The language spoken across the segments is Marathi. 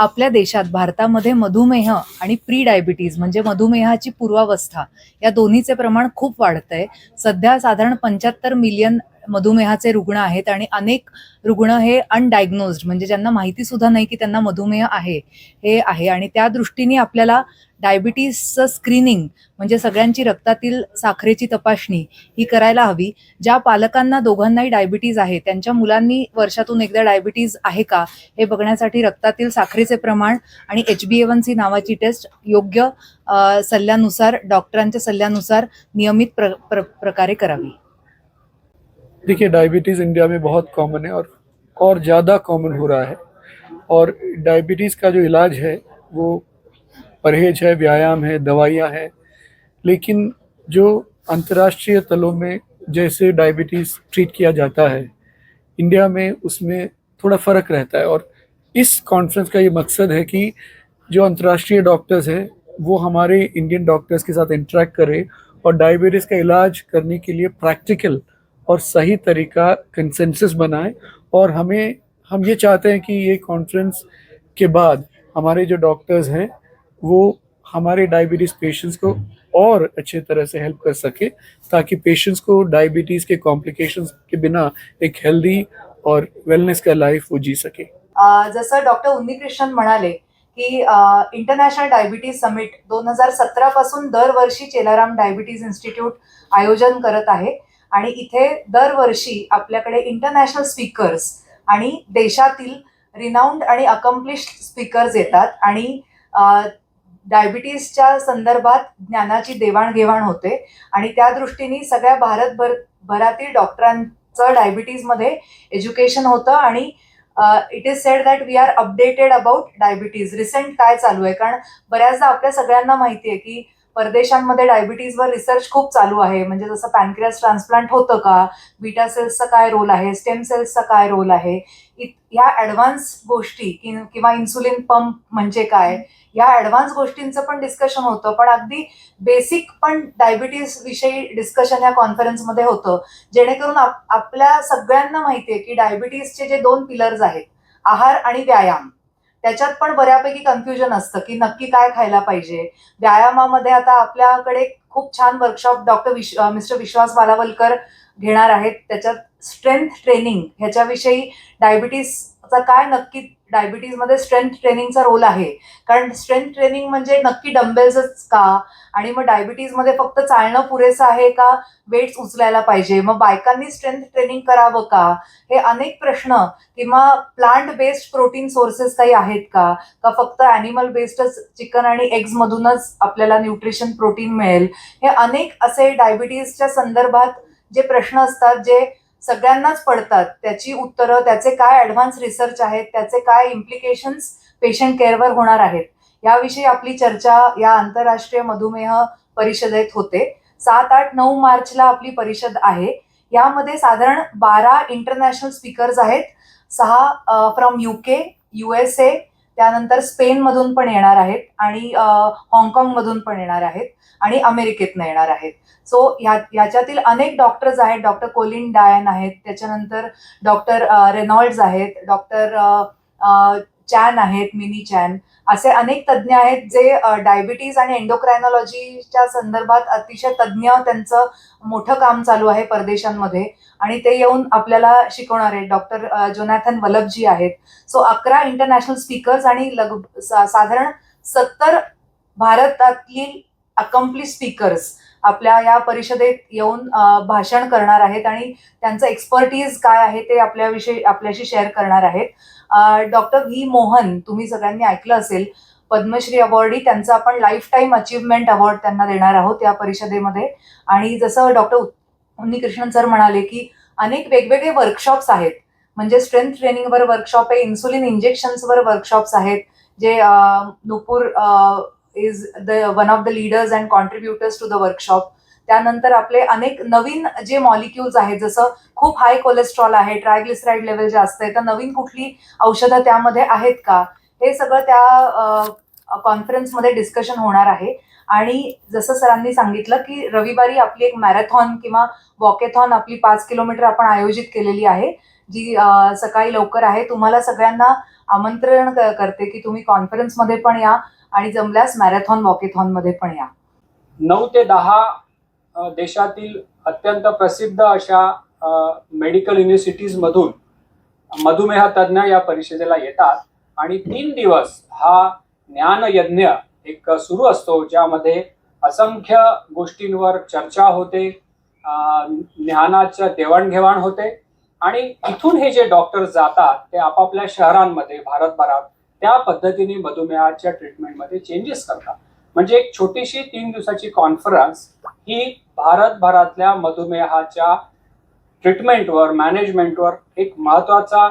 आपल्या देशात भारतामध्ये मधुमेह आणि प्री डायबिटीज म्हणजे मधुमेहाची पूर्वावस्था या दोन्हीचे प्रमाण खूप वाढत आहे सध्या साधारण पंच्याहत्तर मिलियन मधुमेहाचे रुग्ण आहेत आणि अनेक रुग्ण हे अनडायग्नोज्ड म्हणजे ज्यांना माहिती सुद्धा नाही की त्यांना मधुमेह आहे हे आहे. आणि त्या दृष्टीने आपल्याला डायबिटीसचं स्क्रीनिंग म्हणजे सगळ्यांची रक्तातील साखरेची तपासणी ही करायला हवी. ज्या पालकांना दोघांनाही डायबिटीज आहे त्यांच्या मुलांनी वर्षातून एकदा डायबिटीज आहे का हे बघण्यासाठी रक्तातील साखरेचे प्रमाण आणि H B A one C नावाची टेस्ट योग्य सल्ल्यानुसार डॉक्टरांच्या सल्ल्यानुसार नियमित प्र, प्र, प्रकारे करावी. देखिए डायबिटीज़ इंडिया में बहुत कॉमन है और और ज़्यादा कॉमन हो रहा है। और डायबिटीज़ का जो इलाज है, वो परहेज है, व्यायाम है, दवाइयाँ हैं। लेकिन जो अंतर्राष्ट्रीय तलों में जैसे डायबिटीज़ ट्रीट किया जाता है इंडिया में उसमें थोड़ा फ़र्क रहता है। और इस कॉन्फ्रेंस का ये मकसद है कि जो अंतर्राष्ट्रीय डॉक्टर्स हैं, वो हमारे इंडियन डॉक्टर्स के साथ इंटरेक्ट करें और डायबिटीज़ का इलाज करने के लिए प्रैक्टिकल और सही तरीका कंसेंसस बनाए। और हमें, हम ये चाहते हैं कि ये कॉन्फ्रेंस के बाद हमारे जो डॉक्टर्स हैं, वो हमारे डायबिटीज़ पेशेंट्स को और अच्छे तरह से हेल्प कर सके, ताकि पेशेंट्स को डायबिटीज़ के कॉम्प्लिकेशंस के बिना एक हेल्दी और वेलनेस का लाइफ वो जी सके। जसं डॉक्टर उन्नीकृष्णन म्हणाले की इंटरनॅशनल डायबिटीज़ समिट दोन हज़ार सतरा पासून दरवर्षी चेलाराम डायबिटीज़ इन्स्टिट्यूट आयोजन करत आहे. आणि इथे दरवर्षी आपल्याकडे इंटरनॅशनल स्पीकर्स आणि देशातील रिनाऊंड आणि अकम्प्लिश स्पीकर्स येतात. आणि डायबिटीजच्या संदर्भात ज्ञानाची देवाणघेवाण होते. आणि त्या दृष्टीने सगळ्या भारतभर भरातील डॉक्टरांचं डायबिटीजमध्ये एज्युकेशन होतं. आणि it is said that we are updated about diabetes recent काय चालू आहे? कारण बऱ्याचदा आपल्या सगळ्यांना माहिती आहे की परदेशांमध्ये डायबिटीजवर रिसर्च खूप चालू आहे. म्हणजे जसं पॅनक्रियास ट्रान्सप्लांट होतं का? बीटा सेल्सचा काय रोल आहे? स्टेम सेल्सचा काय रोल आहे? इत- ह्या ॲडव्हान्स गोष्टी किंवा इन्सुलिन पंप म्हणजे काय? या ॲडव्हान्स गोष्टींचं पण डिस्कशन होतं. पण अगदी बेसिक पण डायबिटीज विषयी डिस्कशन या कॉन्फरन्समध्ये होतं. जेणेकरून आप- आपल्या सगळ्यांना माहिती आहे की डायबिटीजचे जे दोन पिलर्स आहेत आहार आणि व्यायाम. त्याच्यात पण बऱ्यापैकी कन्फ्युजन असतं की नक्की काय खायला पाहिजे. व्यायामामध्ये आता आपल्याकडे खूप छान workshop doctor Vishwa mister Vishwas Balavalkar घेणार आहेत. त्याच्यात स्ट्रेंथ ट्रेनिंग ह्याच्याविषयी डायबिटीसचा काय नक्की डायबिटीजमध्ये स्ट्रेंथ ट्रेनिंगचा रोल आहे? कारण स्ट्रेंथ ट्रेनिंग म्हणजे नक्की डंबेल्सच का? आणि मग डायबिटीजमध्ये फक्त चालणं पुरेसं आहे का? वेट्स उचलायला पाहिजे. मग बायकांनी स्ट्रेंथ ट्रेनिंग करावं का? हे अनेक प्रश्न किंवा प्लांट बेस्ड प्रोटीन सोर्सेस काही आहेत का? का फक्त ॲनिमल बेस्डच चिकन आणि एग्जमधूनच आपल्याला न्यूट्रिशन प्रोटीन मिळेल? हे अनेक असे डायबिटीजच्या संदर्भात जे प्रश्न असतात जे सगळ्यांनाच पडतात त्याची उत्तरं त्याचे काय ॲडव्हान्स रिसर्च आहेत त्याचे काय इम्प्लिकेशन्स पेशंट केअरवर होणार आहेत याविषयी आपली चर्चा या आंतरराष्ट्रीय मधुमेह परिषदेत होते. सात आठ नऊ मार्चला आपली परिषद आहे. यामध्ये साधारण बारा इंटरनॅशनल स्पीकर्स आहेत. सहा from U K U S A त्यानंतर स्पेनमधून पण येणार आहेत आणि हाँगकाँगमधून पण येणार आहेत आणि अमेरिकेतनं येणार आहेत. सो ह्या ह्याच्यातील अनेक डॉक्टर्स आहेत. डॉक्टर कोलिन डायन आहेत. त्याच्यानंतर डॉक्टर रेनॉल्ड्स आहेत. डॉक्टर चॅन आहेत मिनी चॅन असे अनेक तज्ज्ञ आहेत जे डायबिटीज आणि एन्डोक्रायनॉलॉजीच्या संदर्भात अतिशय तज्ज्ञ त्यांचं मोठं काम चालू आहे परदेशांमध्ये. आणि ते येऊन आपल्याला शिकवणार आहेत. डॉक्टर जोनॅथन वलभजी आहेत. सो अकरा इंटरनॅशनल स्पीकर्स आणि लग साधारण सत्तर भारतातील अकम्प्लिश स्पीकर्स आपल्या या परिषदेत येऊन भाषण करणार आहेत आणि त्यांचं एक्सपर्टीज काय आहे ते आपल्याविषयी आपल्याशी शेअर करणार आहेत. Doctor V. मोहन तुम्ही सगळ्यांनी ऐकलं असेल पद्मश्री अवॉर्डी त्यांचा आपण लाईफ टाईम अचीवमेंट अवॉर्ड त्यांना देणार आहोत या परिषदेमध्ये. आणि जसं डॉक्टर उन्नीकृष्णन सर म्हणाले की अनेक वेगवेगळे वर्कशॉप्स आहेत. म्हणजे स्ट्रेंथ ट्रेनिंगवर वर्कशॉप आहे इन्सुलिन इंजेक्शन्सवर वर्कशॉप्स आहेत. जे Nupur is the one of the leaders and contributors to the workshop त्यानंतर आपले अनेक नवीन जे मॉलिक्युल्स आहेत जसं खूप हाय कोलेस्ट्रॉल आहे ट्रायग्लिसराईड लेवल जास्त आहे तर नवीन कुठली औषधं त्यामध्ये आहेत का? हे सगळं त्या कॉन्फरन्समध्ये डिस्कशन होणार आहे. आणि जसं सरांनी सांगितलं की रविवारी आपली एक मॅरेथॉन किंवा वॉकेथॉन आपली पाच किलोमीटर आपण आयोजित केलेली आहे जी सकाळी लवकर आहे. तुम्हाला सगळ्यांना आमंत्रण क- करते की तुम्ही कॉन्फरन्समध्ये पण या आणि जमल्यास मॅरेथॉन वॉकेथॉनमध्ये पण या. नऊ ते दहा देशातील अत्यंत प्रसिद्ध अशा मेडिकल युनिव्हर्सिटीजमधून मधुमेह तज्ज्ञ या परिषदेला येतात. आणि तीन दिवस हा ज्ञानयज्ञ एक सुरू असतो ज्यामध्ये असंख्य गोष्टींवर चर्चा होते ज्ञानाचं देवाणघेवाण होते. आणि इथून हे जे डॉक्टर जातात ते आपापल्या शहरांमध्ये भारतभरात त्या पद्धतीने मधुमेहाच्या ट्रीटमेंटमध्ये चेंजेस करतात. म्हणजे एक छोटीशी तीन दिवसाची कॉन्फरन्स ही भारतभरातल्या मधुमेहाच्या ट्रीटमेंटवर मॅनेजमेंटवर एक महत्त्वाचा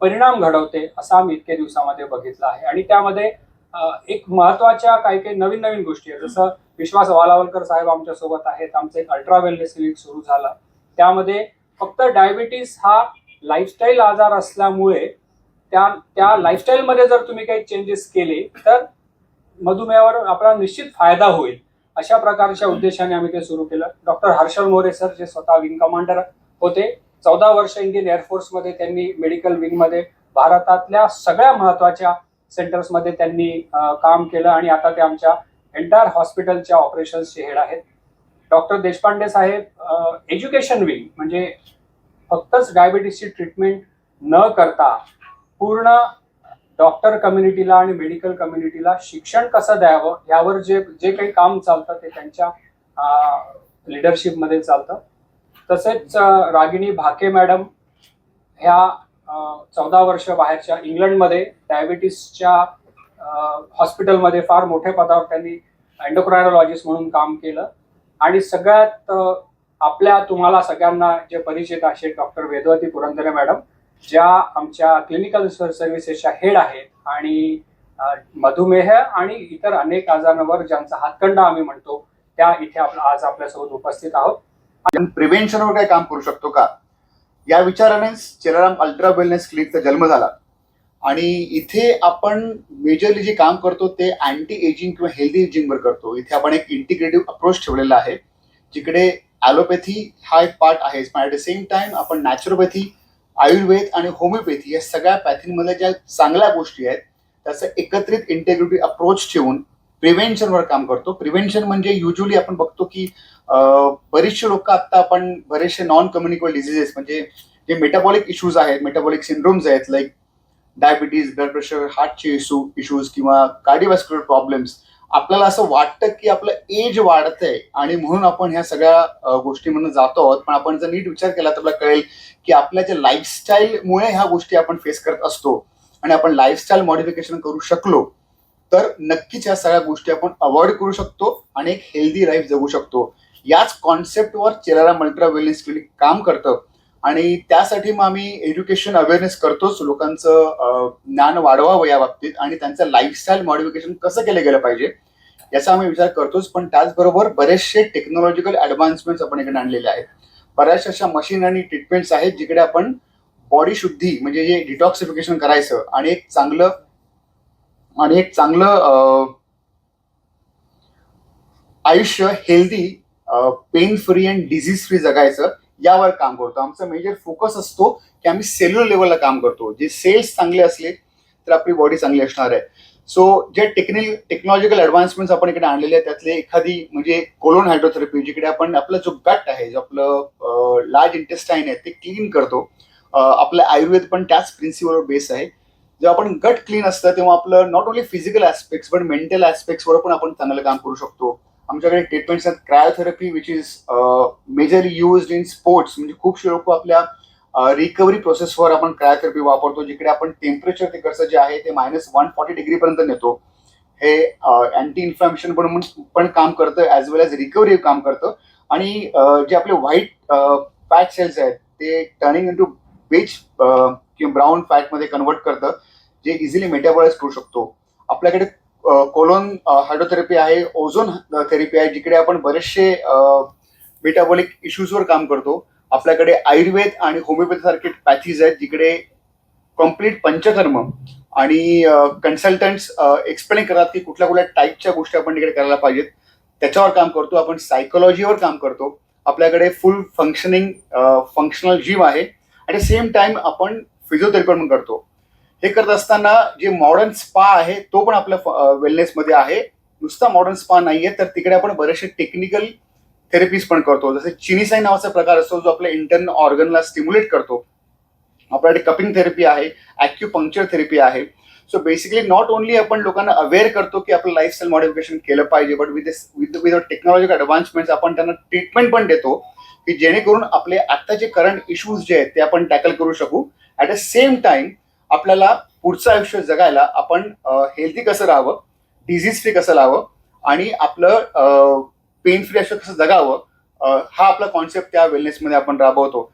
परिणाम घडवते असा आम्ही इतक्या दिवसामध्ये बघितला आहे. आणि त्यामध्ये एक महत्त्वाच्या काही काही नवीन नवीन गोष्टी आहेत. जसं विश्वास वालावलकर साहेब आमच्यासोबत आहेत. आमचं एक अल्ट्रा वेलनेस क्लिनिक सुरू झालं. त्यामध्ये फक्त डायबिटीस हा लाईफस्टाईल आजार असल्यामुळे त्या त्या लाईफस्टाईलमध्ये जर तुम्ही काही चेंजेस केले तर मधुमेहावर आपला निश्चित फायदा होईल. अशा प्रकारच्या उद्देशाने आम्ही ते सुरू केलं. डॉक्टर हर्षल मोरे सर जे स्वतः विंग कमांडर होते चौदा वर्ष इंडियन एअरफोर्समध्ये त्यांनी मेडिकल विंगमध्ये भारतातल्या सगळ्या महत्त्वाच्या सेंटर्समध्ये त्यांनी काम केलं आणि आता ते आमच्या एंटायर हॉस्पिटलच्या ऑपरेशन्सचे हेड आहेत. डॉक्टर देशपांडे साहेब एज्युकेशन विंग म्हणजे फक्तच डायबिटीसची ट्रीटमेंट न करता पूर्ण डॉक्टर कम्युनिटीला आणि मेडिकल कम्युनिटीला शिक्षण कसं द्यावं यावर जे जे काही काम चालतं ते त्यांच्या लिडरशिपमध्ये चालतं. तसेच रागिणी भाके मॅडम ह्या चौदा वर्ष बाहेरच्या इंग्लंडमध्ये डायबिटीसच्या हॉस्पिटलमध्ये फार मोठ्या पदावर त्यांनी अँडोक्रायनॉलॉजिस्ट म्हणून काम केलं. आणि सगळ्यात आपल्या तुम्हाला सगळ्यांना जे परिचित असे डॉक्टर वेदवती पुरंदरे मॅडम ज्या आमच्या क्लिनिकल सर्व्हिसेसच्या हेड आहेत आणि मधुमेह आणि इतर अनेक आजारांवर ज्यांचा हातखंडा आम्ही म्हणतो त्या इथे आपण आज आपल्यासोबत उपस्थित आहोत. आपण प्रिव्हेन्शनवर काय काम करू शकतो का? या विचारानेच चेलाराम अल्ट्रा वेलनेस क्लिनिकचा जन्म झाला. आणि इथे आपण मेजरली जे काम करतो ते अँटी एजिंग किंवा हेल्दी एजिंगवर करतो. इथे आपण एक इंटिग्रेटिव्ह अप्रोच ठेवलेला आहे जिकडे ॲलोपॅथी हा एक पार्ट आहे. पण ॲट द सेम टाइम आपण नॅचरोपॅथी आयुर्वेद आणि होमिओपॅथी या सगळ्या पॅथींमध्ये ज्या चांगल्या गोष्टी आहेत त्याचं एकत्रित इंटेग्रेटिव्ह अप्रोच ठेवून प्रिव्हेन्शनवर काम करतो. प्रिव्हेन्शन म्हणजे युजली आपण बघतो की बरेचसे लोक आता आपण बरेचसे नॉन कम्युनिकेबल डिझिजेस म्हणजे जे मेटाबॉलिक इश्यूज आहेत मेटाबॉलिक सिंड्रोम्स आहेत लाईक डायबिटीज ब्लड प्रेशर हार्टचे इशू इश्यूज किंवा कार्डिओव्हॅस्क्युलर प्रॉब्लेम्स आपल्याला असं वाटतं की आपलं एज वाढतंय आणि म्हणून आपण ह्या सगळ्या गोष्टीमधून जातो आहोत. पण आपण जर नीट विचार केला तर आपल्याला कळेल की आपल्या ज्या लाईफस्टाईलमुळे ह्या गोष्टी आपण फेस करत असतो आणि आपण लाईफस्टाईल मॉडिफिकेशन करू शकलो तर नक्कीच या सगळ्या गोष्टी आपण अवॉइड करू शकतो आणि एक हेल्दी लाईफ जगू शकतो. याच कॉन्सेप्टवर चेलारा मल्ट्रा वेलनेस क्लिनिक काम करतं. आणि त्यासाठी मग आम्ही एज्युकेशन अवेअरनेस करतोच लोकांचं ज्ञान वाढवावं या बाबतीत आणि त्यांचं लाईफस्टाईल मॉडिफिकेशन कसं केलं गेलं पाहिजे याचा आम्ही विचार करतोच. पण त्याचबरोबर बरेचसे टेक्नॉलॉजिकल ॲडव्हान्समेंट्स आपण इकडे आणलेले आहेत. बऱ्याचशा अशा मशीन आणि ट्रीटमेंट्स आहेत जिकडे आपण बॉडी शुद्धी म्हणजे जे डिटॉक्सिफिकेशन करायचं आणि एक चांगलं आणि एक चांगलं आयुष्य healthy pain free and disease free जगायचं यावर काम करतो. आमचा मेजर फोकस असतो की आम्ही सेल्युलर लेवलला काम करतो. जे सेल्स चांगले असले तर आपली बॉडी चांगली असणार आहे. सो जे टेक्निक टेक्नॉलॉजिकल ॲडव्हान्समेंट्स आपण इकडे आणलेले आहेत त्यातले एखादी म्हणजे कोलोन हायड्रोथेरपी जिकडे आपण आपला जो गट आहे जो आपलं लार्ज इंटेस्टाईन आहे ते क्लीन करतो. आपलं आयुर्वेद पण त्याच प्रिन्सिपलवर बेस आहे. जेव्हा आपण गट क्लीन असतं तेव्हा आपलं नॉट ओन्ली फिजिकल ॲस्पेक्ट्स पण मेंटल ॲस्पेक्ट्सवर पण आपण चांगलं काम करू शकतो. आमच्याकडे ट्रीटमेंट्स आहेत cryotherapy which is majorly use in sports म्हणजे खूपशे लोक आपल्या uh, रिकव्हरी प्रोसेसवर आपण क्रायोथेरपी वापरतो जिकडे आपण टेम्परेचर तिकडचं जे आहे ते मायनस वन फॉर्टी डिग्रीपर्यंत नेतो. हे uh, अँटी इन्फ्लॅमेशन पण म्हणून पण काम करतं ॲज वेल एज रिकव्हरी काम करतं. आणि uh, जे आपले व्हाईट फॅट सेल्स आहेत ते टर्निंग इंटू बेच किंवा ब्राऊन फॅटमध्ये कन्वर्ट करतं जे इझिली मेटाबॉलाइज करू शकतो. आपल्याकडे कोलोन हायड्रोथेरपी आहे ओझोन थेरपी आहे जिकडे आपण बरेचसे मेटाबॉलिक इश्यूजवर काम करतो. आपल्याकडे आयुर्वेद आणि होमिओपॅथी सारखे पॅथीज आहेत जिकडे कंप्लीट पंचकर्म आणि कन्सल्टंट्स एक्सप्लेन करतात की कुठल्या कुठल्या टाईपच्या गोष्टी आपण तिकडे करायला पाहिजेत. त्याच्यावर काम करतो आपण सायकोलॉजीवर काम करतो. आपल्याकडे फुल फंक्शनिंग फंक्शनल जिम आहे. ॲट द सेम टाइम आपण फिजिओथेरपी पण करतो. हे करत असताना जे मॉडर्न स्पा आहे तो पण आपल्या वेलनेसमध्ये आहे. नुसता मॉडर्न स्पा नाहीये तर तिकडे आपण बरेचसे टेक्निकल थेरपीज पण करतो. जसे चिनीसाई नावाचा प्रकार असतो जो आपल्या इंटर्न ऑर्गनला स्टिम्युलेट करतो. आपल्याकडे कपिंग थेरपी आहे ॲक्युपंक्चर थेरपी आहे. सो बेसिकली नॉट ओनली आपण लोकांना अवेअर करतो की आपलं लाईफस्टाईल मॉडिफिकेशन केलं पाहिजे but with with with technological advancements आपण त्यांना ट्रीटमेंट पण देतो की जेणेकरून आपले आत्ताचे करंट इश्यूज जे आहेत ते आपण टॅकल करू शकू. ॲट द सेम टाइम आपल्याला पुढचं आयुष्य जगायला आपण हेल्दी कसं राहावं डिझीज फ्री कसं राहावं आणि आपलं पेन फ्री आयुष्य कसं जगावं हा आपला कॉन्सेप्ट त्या वेलनेसमध्ये आपण राबवतो.